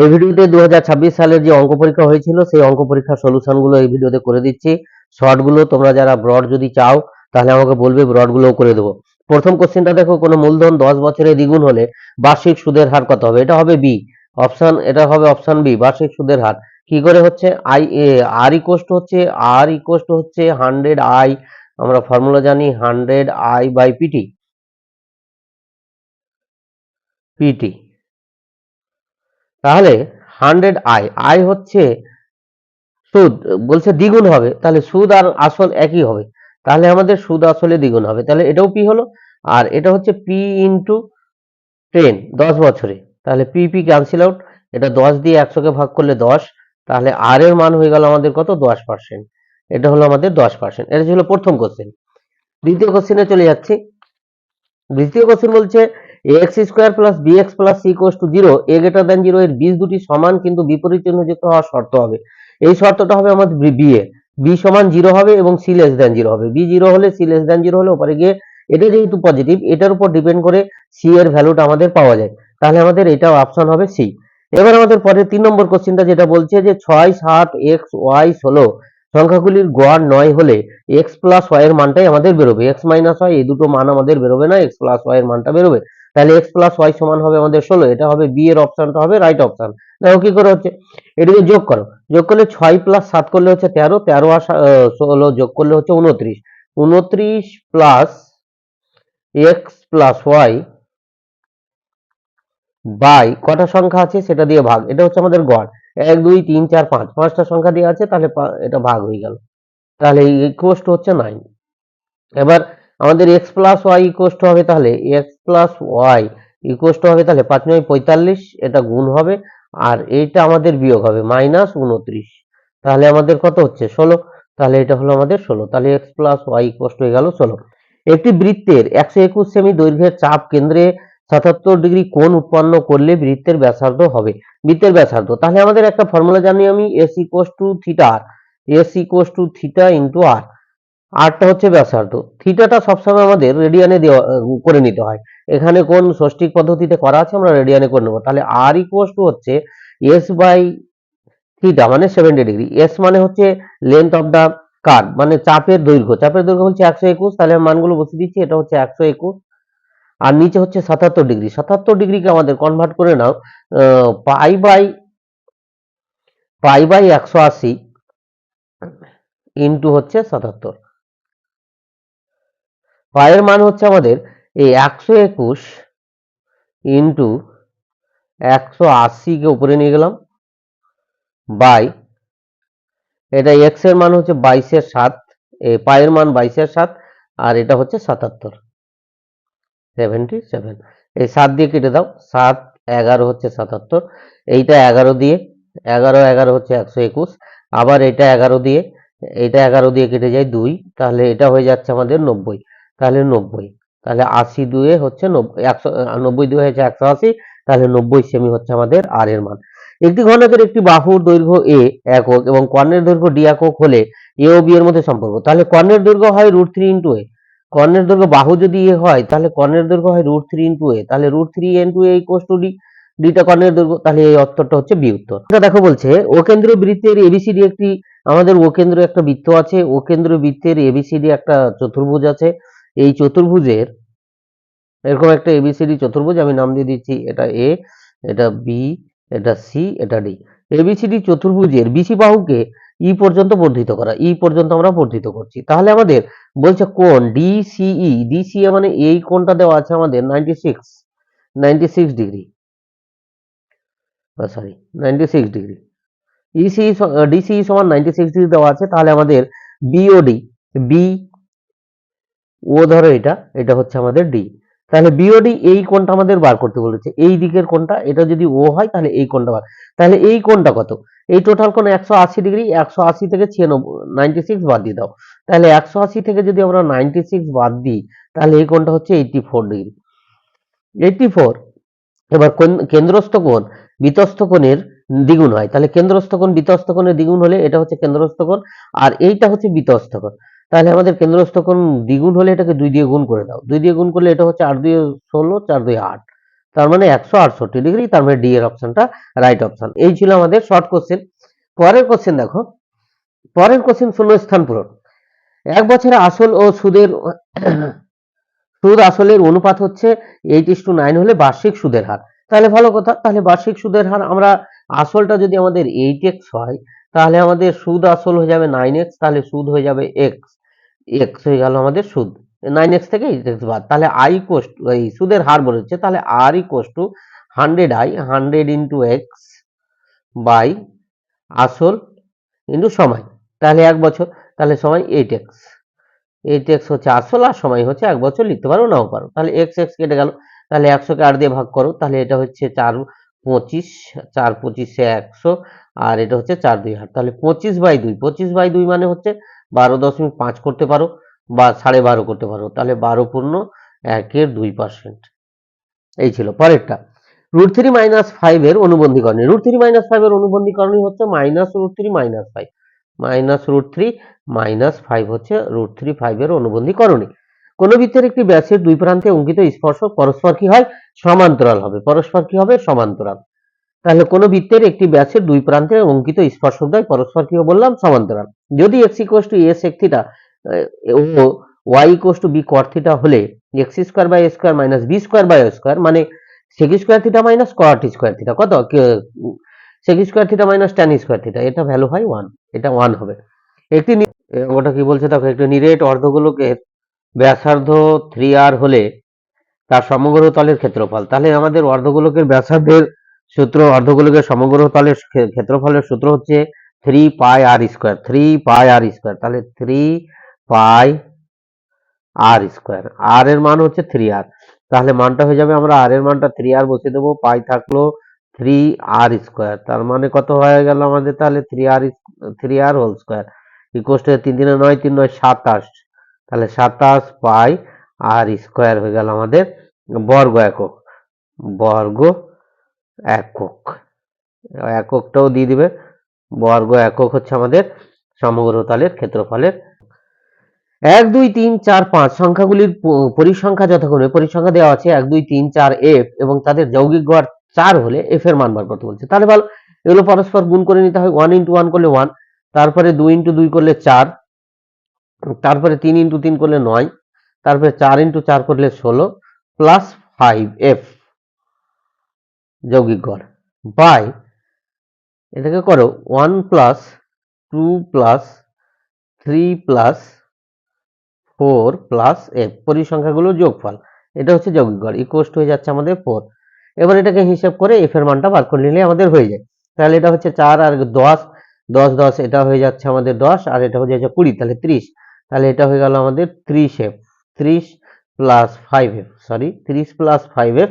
এই ভিডিওতে দু হাজার ছাব্বিশ সালের যে অঙ্ক পরীক্ষা হয়েছিল, সেই অঙ্ক পরীক্ষার সলিউশনগুলো এই ভিডিওতে করে দিচ্ছি। শর্টগুলো তোমরা যারা ব্রড যদি চাও, তাহলে আমাকে বলবে ব্রডগুলোও করে দেবো। প্রথম কোশ্চেনটা দেখো, কোনো মূলধন দশ বছরে দ্বিগুণ হলে বার্ষিক সুদের হার কত হবে? এটা হবে বি অপশান এটা হবে অপশান বি বার্ষিক সুদের হার। কি করে হচ্ছে? আই আর ইকোস্ট হচ্ছে আর ইকোস্ট হচ্ছে হান্ড্রেড আই আমরা ফর্মুলা জানি hundred I by PT PT তাহলে হান্ড্রেড আয় আয় হচ্ছে সুদ, বলছে দ্বিগুণ হবে, তাহলে সুদ আর আসল একই হবে। তাহলে আমাদের সুদ আসলে দ্বিগুণ হবে, তাহলে এটাও পি হলো, আর এটা হচ্ছে পি ইন্টু টেন দশ বছরে। তাহলে পি পি ক্যান্সেল আউট এটা দশ দিয়ে একশোকে ভাগ করলে দশ, তাহলে আর এর মান হয়ে গেল আমাদের কত? দশ পার্সেন্ট এটা হলো আমাদের দশ পার্সেন্ট এটা ছিল প্রথম কোশ্চেন দ্বিতীয় কোশ্চেনে চলে যাচ্ছি। দ্বিতীয় কোশ্চেন বলছে x square plus b x plus c equals to zero a greater than zero এর বীজ দুটি সমান কিন্তু বিপরীত চিহ্নযুক্ত হওয়ার শর্ত হবে। এই শর্তটা হবে আমাদের বি এ বি সমান জিরো হবে এবং সি লেস দেন জিরো হবে। বি জিরো হলে সি লেস দেন জিরো হলে ওপরে গিয়ে এটা যেহেতু পজিটিভ এটার উপর ডিপেন্ড করে সি এর ভ্যালুটা আমাদের পাওয়া যায়। তাহলে আমাদের এটা অপশন হবে সি এবার আমাদের পরে তিন নম্বর কোশ্চেনটা যেটা বলছে যে ছয় সাত এক্স ওয়াই ষোলো সংখ্যাগুলির গড় নয় হলে এক্স প্লাস ওয়াই এর মানটাই আমাদের বেরোবে। এক্স মাইনাস ওয়াই এই দুটো মান আমাদের বেরোবে না এক্স প্লাস ওয়াই এর মানটা বেরোবে। তাহলে এক্স প্লাস ওয়াই সমান হবে আমাদের ষোলো, এটা হবে বি এর অপশনটা হবে রাইট অপশন দেখো কি করে হচ্ছে? এটাকে যোগ করো। যোগ করলে ছয় প্লাস সাত করলে হচ্ছে তেরো তেরো আর ষোলো যোগ করলে হচ্ছে উনত্রিশ। উনত্রিশ plus x plus y by কটা সংখ্যা আছে? সেটা দিয়ে ভাগ। এটা হচ্ছে আমাদের গড়। এক, দুই, তিন, চার, পাঁচ। পাঁচটা সংখ্যা দিয়ে আছে, তাহলে এটা ভাগ হয়ে গেল। তাহলে ইকুয়াস টু হচ্ছে নাইন এবার আমাদের x plus y equals to হবে তাহলে x plus y equals to হবে তাহলে পাঁচ নয় পঁয়তাল্লিশ, এটা গুণ হবে, আর এইটা আমাদের বিয়োগ হবে মাইনাস উনত্রিশ। তাহলে আমাদের কত হচ্ছে? ষোলো। তাহলে এটা হলো আমাদের ষোলো। তাহলে x plus y equals to হয়ে গেল ষোলো। একটি বৃত্তের একশো একুশ সেমি দৈর্ঘ্যের চাপ কেন্দ্রে সাতাত্তর ডিগ্রি কোণ উৎপন্ন করলে বৃত্তের ব্যাসার্ধ হবে। বৃত্তের ব্যাসার্ধ। তাহলে আমাদের একটা ফর্মুলা জানি আমি s equals to theta r s equals to theta into r আরটা হচ্ছে ব্যাসার্ধ। থিটাটা সবসময় আমাদের রেডিয়ানে দেওয়া করে নিতে হয়। এখানে কোন ষষ্ঠিক পদ্ধতিতে করা আছে আমরা রেডিয়ানে করে নেব। তাহলে আর ইকুয়াস টু হচ্ছে এস বাই থিটা মানে সেভেন্টি ডিগ্রি এস মানে হচ্ছে লেন্থ অফ দা কার্ভ মানে চাপের দৈর্ঘ্য। চাপের দৈর্ঘ্য হচ্ছে একশো একুশ, তাহলে আমি মানগুলো বসিয়ে দিচ্ছি, এটা হচ্ছে একশো একুশ। আর নিচে হচ্ছে সাতাত্তর ডিগ্রি সাতাত্তর ডিগ্রিকে আমাদের কনভার্ট করে নাও পাই বাই পাই বাই একশো আশি ইন্টু হচ্ছে সাতাত্তর। পায়ের মান হচ্ছে আমাদের এই একশো একুশ ইন্টু একশো আশিকে উপরে নিয়ে গেলাম বাই এটা এক্সের মান হচ্ছে বাইশের সাত পায়ের মান বাইশের সাত, আর এটা হচ্ছে সাতাত্তর। সেভেন্টি সেভেন এই সাত দিয়ে কেটে দাও, সাত এগারো হচ্ছে সাতাত্তর, এইটা এগারো দিয়ে, এগারো এগারো হচ্ছে একশো একুশ, আবার এটা এগারো দিয়ে এইটা এগারো দিয়ে কেটে যায় দুই, তাহলে এটা হয়ে যাচ্ছে আমাদের নব্বই। তাহলে নব্বই। তাহলে আশি দুয়ে হচ্ছে একশো নব্বই দুয়ে হচ্ছে একশো আশি, তাহলে নব্বই সেমি হচ্ছে আমাদের আর এর মান। একটি ঘনকের একটি বাহুর দৈর্ঘ্য এ একক এবং কর্ণের দৈর্ঘ্য ডি একক হলে এ ও বি এর মধ্যে সম্পর্ক। তাহলে কর্ণের দৈর্ঘ্য হয় রুট থ্রি ইন্টু এ কর্ণের দৈর্ঘ্য বাহু যদি এ হয়, তাহলে কর্ণের দৈর্ঘ্য হয় রুট থ্রি ইন্টু এ তাহলে root three into a equals to d ডিটা কর্ণের দৈর্ঘ্য, তাহলে এই উত্তরটা হচ্ছে বি উত্তর দেখো বলছে, ও কেন্দ্রীয় বৃত্তের এবিসিডি একটি, আমাদের ও কেন্দ্র একটা বৃত্ত আছে। ও কেন্দ্রীয় বৃত্তের এবিসিডি একটা চতুর্ভুজ আছে। এই চতুর্ভুজের এরকম একটা এবিসিডি চতুর্ভুজ, আমি নাম দিয়ে দিচ্ছি, এটা এ এটা বি এটা সি এটা ডি এবিসিডি চতুর্ভুজের বিসি বাহুকে ই পর্যন্ত বর্ধিত করা ই পর্যন্ত আমরা বর্ধিত করছি। তাহলে আমাদের বলছে কোন ডিসিই ডিসিএ মানে এই কোণটা দেওয়া আছে আমাদের ninety six ninety six degree sorry ninety six degree ECE DCE সমান নাইনটি সিক্স ডিগ্রি দেওয়া আছে, তাহলে আমাদের বিওডি বি ও ধরো এটা এটা হচ্ছে আমাদের ডি তাহলে বিওডি এই কোণটা আমাদের বার করতে বলেছে। এই দিকের কোণটা, এটা যদি ও হয়, তাহলে এই কোণটা বার। তাহলে এই কোণটা কত? এই টোটাল কোণ একশো আশি ডিগ্রি একশো আশি থেকে ছিয়ানব্বই নাইনটি সিক্স বাদ দিয়ে দাও। তাহলে একশো আশি থেকে যদি আমরা নাইনটি সিক্স বাদ দিই, তাহলে এই কোণটা হচ্ছে eighty four degree eighty four এবার কেন্দ্রস্থ কোণ, বিতস্থ কোণের দ্বিগুণ হয়। তাহলে কেন্দ্রস্থ কোণ, বিতস্থ কোণের দ্বিগুণ হলে এটা হচ্ছে কেন্দ্রস্থ কোণ, আর এইটা হচ্ছে বিতস্থ কোণ। তাহলে আমাদের কেন্দ্রস্থ কোণ দ্বিগুণ হলে এটাকে দুই দিয়ে গুণ করে দাও। দুই দিয়ে গুণ করলে এটা হচ্ছে আট দুই ষোলো, চার দুই আট। তার মানে একশো আটষট্টি ডিগ্রি, তার মানে ডি এর অপশনটা, রাইট অপশন। এই ছিল আমাদের শর্ট কোশ্চেন। পরের কোশ্চেন দেখো। পরের কোশ্চেন শূন্যস্থান পূরণ। এক বছরে আসল ও সুদের, সুদ আসলের অনুপাত হচ্ছে এইট ইস টু নাইন হলে বার্ষিক সুদের হার। তাহলে ভালো কথা, তাহলে বার্ষিক সুদের হার আমরা আসলটা যদি আমাদের এইট এক্স হয়, তাহলে আমাদের সুদ আসল হয়ে যাবে নাইন এক্স, তাহলে সুদ হয়ে যাবে এক্স। এক্স হয়ে গেল আমাদের সুদ। নাইন এক্স থেকে এইট এক্স বাদ। তাহলে আই কোস্ট এই সুদের হার বলেছে, তাহলে r equals to hundred I hundred into x by আসল ইন্টু সময়। তাহলে এক বছর, তাহলে সময় এইট এক্স এইট এক্স হচ্ছে আসল আর সময় হচ্ছে এক বছর, লিখতে পারো নাও পারো। তাহলে এক্স এক্স কেটে গেল। তাহলে একশোকে আট দিয়ে ভাগ করো, তাহলে এটা হচ্ছে চার পঁচিশ, চার পঁচিশে একশো, আর এটা হচ্ছে চার দুই হাট তাহলে পঁচিশ বাই দুই, পঁচিশ বাই দুই মানে হচ্ছে বারো দশমিক পাঁচ করতে পারো বা সাড়ে বারো করতে পারো, তাহলে বারো পূর্ণ একের দুই পার্সেন্ট এই ছিল পরেরটা। রুট থ্রি মাইনাস ফাইভের অনুবন্ধীকরণী। রুট থ্রি মাইনাস ফাইভের অনুবন্ধীকরণী হচ্ছে minus root three minus five minus root three minus five হচ্ছে রুট থ্রি ফাইভের অনুবন্ধীকরণী। কোন বৃত্তের একটি ব্যাসের দুই প্রান্তে অঙ্কিত স্পর্শক পরস্পর কি হয়? সমান্তরাল হবে। পরস্পর কি হবে? সমান্তরাল। তাহলে কোন বৃত্তের একটি ব্যাসের দুই প্রান্তে অঙ্কিত স্পর্শক দ্বয় পরস্পর কি বললাম সমান্তরাল। যদি x equals to sec theta O y equals to b cot theta হলে x square by square minus b square by square মানে sec square theta minus cot square theta কত? Sec square theta minus tan square theta এটা value হয় one এটা one হবে। একটি ওটা কি বলছে? দেখো, একটি নিরেট অর্ধগোলকের ব্যাসার্ধ থ্রি আর হলে তার সমগ্র তলের ক্ষেত্রফল। তাহলে আমাদের অর্ধগোলকের ব্যাসার্ধের সূত্র অর্ধগোলকের সমগ্র তলের ক্ষেত্রফলের সূত্র হচ্ছে three pi r square three pi r square তাহলে three pi r square r এর মান হচ্ছে থ্রি আর তাহলে মানটা হয়ে যাবে আমরা আর এর মানটা থ্রি আর বসিয়ে দেবো পাই থাকল থ্রি আর স্কোয়ার তার মানে কত হয়ে গেল আমাদের তাহলে three r three r whole square equals তিন দিনে নয়, তিন নয়, সাতাশ, তাহলে সাতাশ পাই আর স্কোয়ার হয়ে গেল আমাদের বর্গ একক, বর্গ একক। এককটাও দিয়ে দিবে। বর্গ একক হচ্ছে আমাদের সমগ্র তালের ক্ষেত্রফলের। এক, দুই, তিন, চার, পাঁচ সংখ্যাগুলির পরিসংখ্যা যথাক্রমে, পরিসংখ্যা দেওয়া আছে এক, দুই, তিন, চার, এফ এবং তাদের যৌগিক গড় চার হলে এফ এর মান বার করতে বলছে। তাহলে ভালো, এগুলো পরস্পর গুণ করে নিতে হয়। ওয়ান ইন্টু ওয়ান করলে ওয়ান তারপরে দুই ইন্টু দুই করলে চার, তারপরে তিন ইন্টু তিন করলে নয়, তারপরে চার ইন্টু চার করলে ষোলো প্লাস ফাইভ এফ যৌগিক গড়। বাই, এটাকে করো one plus two plus three plus four plus f পরিসংখ্যাগুলোর যোগফল। এটা হচ্ছে যৌগিক গড় ইকুয়াস হয়ে যাচ্ছে আমাদের ফোর এবার এটাকে হিসাব করে এফ এর মানটা বার করে নিলে আমাদের হয়ে যায়। তাহলে এটা হচ্ছে চার আর দশ দশ দশ, এটা হয়ে যাচ্ছে আমাদের দশ, আর এটা হয়ে যাচ্ছে কুড়ি, তাহলে ত্রিশ। তাহলে এটা হয়ে গেল আমাদের ত্রিশ এফ ত্রিশ প্লাস ফাইভ এফ সরি ত্রিশ প্লাস ফাইভ এফ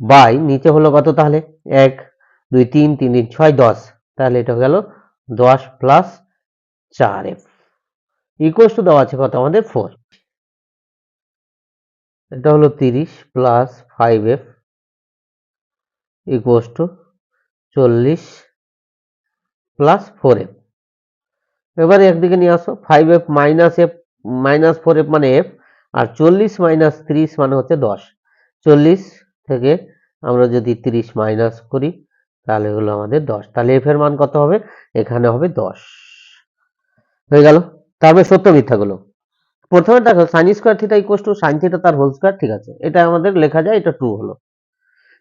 বাই নিচে হলো কত তাহলে? এক, দুই, তিন তিন তিন, ছয়, দশ। তাহলে এটা গেল দশ প্লাস চার এফ ইকুয়াস টু দেওয়া আছে কত আমাদের? ফোর এটা হলো তিরিশ plus five f equals to চল্লিশ প্লাস ফোর এফ এবারে একদিকে নিয়ে আসো five f minus f minus four f মানে এফ আর চল্লিশ মাইনাস ত্রিশ মানে হচ্ছে দশ। চল্লিশ থেকে আমরা যদি তিরিশ মাইনাস করি, তাহলে হলো আমাদের দশ। তাহলে এফ এর মান কত হবে? এখানে হবে দশ। হয়ে গেল। তারপরে সত্য মিথ্যাগুলো প্রথমে দেখো sine square theta equals to sine theta তার হোল স্কোয়ার ঠিক আছে? এটা আমাদের লেখা যায়, এটা ট্রু হলো।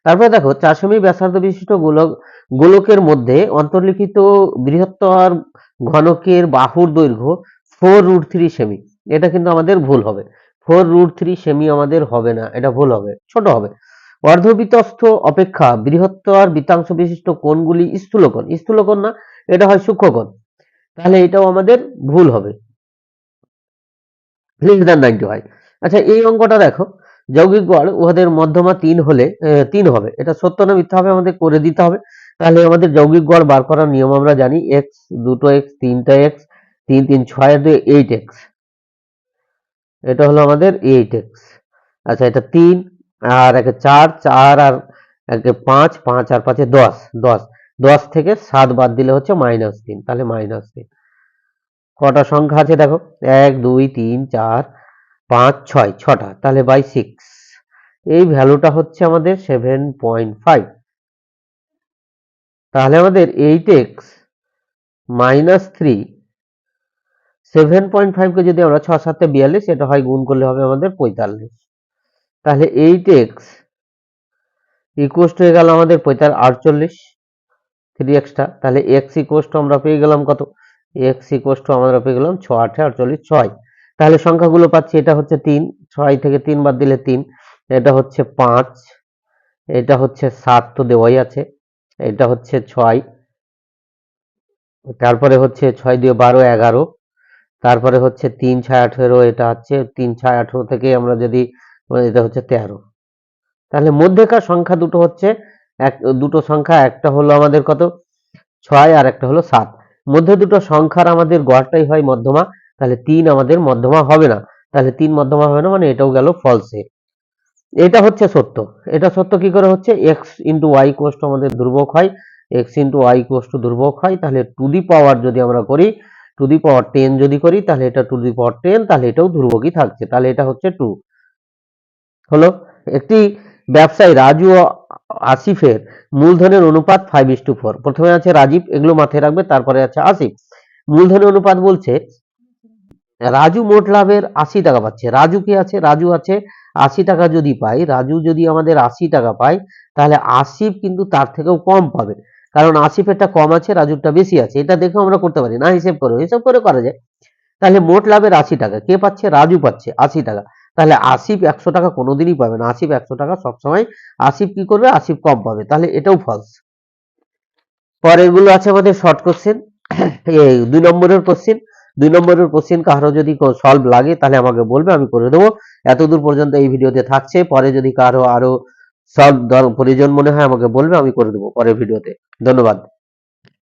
তারপরে দেখো চার ব্যাসার্ধ বিশিষ্ট গোলক গোলকের মধ্যে অন্তর্লিখিত বৃহত্তর ঘনকের বাহুর দৈর্ঘ্য ফোর রুট থ্রি সেমি এটা কিন্তু আমাদের ভুল হবে। ফোর রুট থ্রি সেমি আমাদের হবে না, এটা ভুল হবে, ছোট হবে। অর্ধবৃত্তস্থ অপেক্ষা বৃহত্তর বৃত্তাংশ বিশিষ্ট কোণগুলি স্থূলকোণ। স্থূলকোণ না, এটা হয় সূক্ষ্মকোণ। তাহলে এটাও আমাদের ভুল হবে। লেস দ্যান নাইনটি হয় আচ্ছা এই অঙ্কটা দেখো। যৌগিক গড় উহাদের মধ্যমা তিন হলে তিন হবে। এটা সত্য না মিথ্যা হবে? আমাদের করে দিতে হবে। তাহলে আমাদের যৌগিক গড় বার করার নিয়ম আমরা জানি এক্স দুটো এক্স তিনটা এক্স তিন তিন, ছয়, দুই এইট এক্স এটা হলো আমাদের এইট এক্স আচ্ছা এটা তিন আর একে চার চার আর একে পাঁচ পাঁচ আর পাঁচে দশ দশ দশ থেকে সাত বাদ দিলে হচ্ছে মাইনাস তিন, তাহলে মাইনাস তিন। কটা সংখ্যা আছে দেখো? এক, দুই, তিন, চার, পাঁচ, ছয়, ছটা, তাহলে বাই সিক্স এই ভ্যালুটা হচ্ছে আমাদের সেভেন পয়েন্ট ফাইভ তাহলে আমাদের eight x minus three seven point ফাইভকে যদি আমরা ছ, সাতে বিয়াল্লিশ এটা হয় গুণ করলে হবে আমাদের পঁয়তাল্লিশ। তাহলে এইট এক্স ইকুয়াস হয়ে গেল আমাদের পঁয়তাল্লিশ, আটচল্লিশ থ্রি এক্সটা তাহলে এক্স ইকুয়াস আমরা পেয়ে গেলাম কত? এক্স ইকুয়াস আমরা পেয়ে গেলাম ছ আঠে আটচল্লিশ, ছয়। তাহলে সংখ্যাগুলো পাচ্ছি, এটা হচ্ছে তিন। ছয় থেকে তিন বাদ দিলে তিন। এটা হচ্ছে পাঁচ। এটা হচ্ছে সাত তো দেওয়াই আছে। এটা হচ্ছে ছয়। তারপরে হচ্ছে ছয় দিয়ে বারো, এগারো। তারপরে হচ্ছে তিন, ছয়, আঠেরো। এটা হচ্ছে তিন, ছয়, আঠেরো থেকে আমরা যদি এটা হচ্ছে তেরো। তাহলে মধ্যেকার সংখ্যা দুটো হচ্ছে এক, দুটো সংখ্যা, একটা হলো আমাদের কত? ছয় আর একটা হলো সাত। মধ্যে দুটো সংখ্যার আমাদের গড়টাই হয় মধ্যমা, তাহলে তিন আমাদের মধ্যমা হবে না। তাহলে তিন মধ্যমা হবে না মানে এটাও গেল ফলসে এটা হচ্ছে সত্য। এটা সত্য কি করে হচ্ছে? এক্স ইন্টু ওয়াই কোস্ট আমাদের ধ্রুবক হয়। এক্স ইন্টু ওয়াই কোস্ট ধ্রুবক হয়। তাহলে টু দি পাওয়ার যদি আমরা করি টু দি পাওয়ার টেন যদি করি, তাহলে এটা টু দি পাওয়ার টেন তাহলে এটাও ধ্রুবকই থাকছে। তাহলে এটা হচ্ছে টু হলো একটি ব্যবসায়ী রাজু ও আসিফের মূলধনের অনুপাত ফাইভ ইস টু ফোর প্রথমে আছে রাজীব, এগুলো মাথায় রাখবে, তারপরে আছে আসিফ। মূলধনের অনুপাত বলছে, রাজু মোট লাভের আশি টাকা পাচ্ছে। রাজু কি আছে? রাজু আছে আশি টাকা যদি পাই, রাজু যদি আমাদের আশি টাকা পায়, তাহলে আসিফ কিন্তু তার থেকেও কম পাবে। কারণ আসিফেরটা কম আছে, রাজুরটা বেশি আছে। এটা দেখেও আমরা করতে পারি। না হিসেব করে হিসেব করে করা যায়। তাহলে মোট লাভের আশি টাকা। কে পাচ্ছে? রাজু পাচ্ছে আশি টাকা। তাহলে আসিফ একশো টাকা কোনোদিনই পাবে না। আসিফ একশো টাকা সবসময়, আসিফ কি করবে? আসিফ কম পাবে। তাহলে এটাও ফলস পরেরগুলো আছে আমাদের শর্ট কোশ্চেন এই দুই নম্বরের কোশ্চেন দুই নম্বরের কোশ্চেন কারও যদি সলভ লাগে, তাহলে আমাকে বলবে, আমি করে দেবো। এতদূর পর্যন্ত এই ভিডিওতে থাকছে। পরে যদি কারও আরও সলভ প্রয়োজন মনে হয়, আমাকে বলবে, আমি করে দেবো পরের ভিডিওতে। ধন্যবাদ।